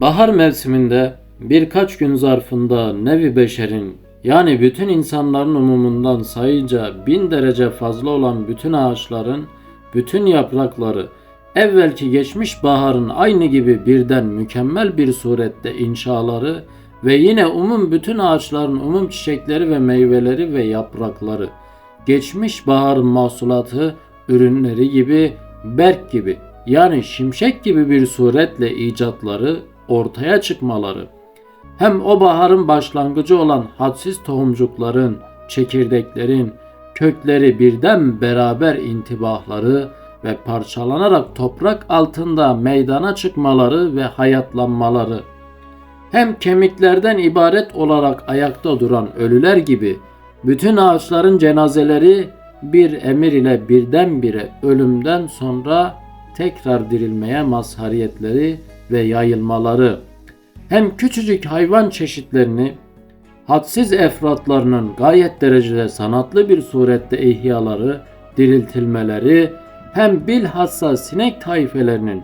Bahar mevsiminde birkaç gün zarfında nevi beşerin yani bütün insanların umumundan sayıca bin derece fazla olan bütün ağaçların, bütün yaprakları evvelki geçmiş baharın aynı gibi birden mükemmel bir surette inşaları ve yine umum bütün ağaçların umum çiçekleri ve meyveleri ve yaprakları geçmiş baharın mahsulatı, ürünleri gibi, berk gibi yani şimşek gibi bir suretle icatları ortaya çıkmaları hem o baharın başlangıcı olan hadsiz tohumcukların, çekirdeklerin, kökleri birden beraber intibahları ve parçalanarak toprak altında meydana çıkmaları ve hayatlanmaları hem kemiklerden ibaret olarak ayakta duran ölüler gibi bütün ağaçların cenazeleri bir emir ile birdenbire ölümden sonra tekrar dirilmeye mazhariyetleri ve yayılmaları hem küçücük hayvan çeşitlerini hadsiz efratlarının gayet derecede sanatlı bir surette ihyaları, diriltilmeleri hem bilhassa sinek tayfelerinin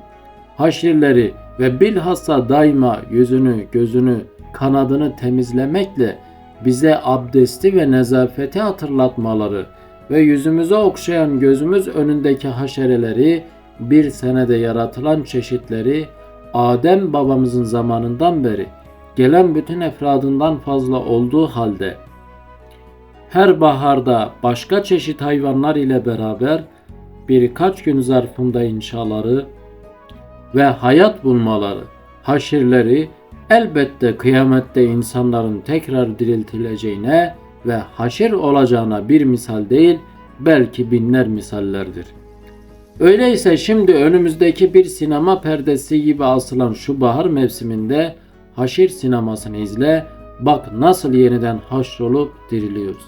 haşirleri ve bilhassa daima yüzünü, gözünü, kanadını temizlemekle bize abdesti ve nezafeti hatırlatmaları ve yüzümüze okşayan gözümüz önündeki haşereleri bir senede yaratılan çeşitleri Adem babamızın zamanından beri gelen bütün efradından fazla olduğu halde her baharda başka çeşit hayvanlar ile beraber birkaç gün zarfında inşaları ve hayat bulmaları, haşirleri elbette kıyamette insanların tekrar diriltileceğine ve haşir olacağına bir misal değil, belki binler misallerdir. Öyleyse şimdi önümüzdeki bir sinema perdesi gibi asılan şu bahar mevsiminde haşir sinemasını izle, bak nasıl yeniden haşrolup diriliyoruz.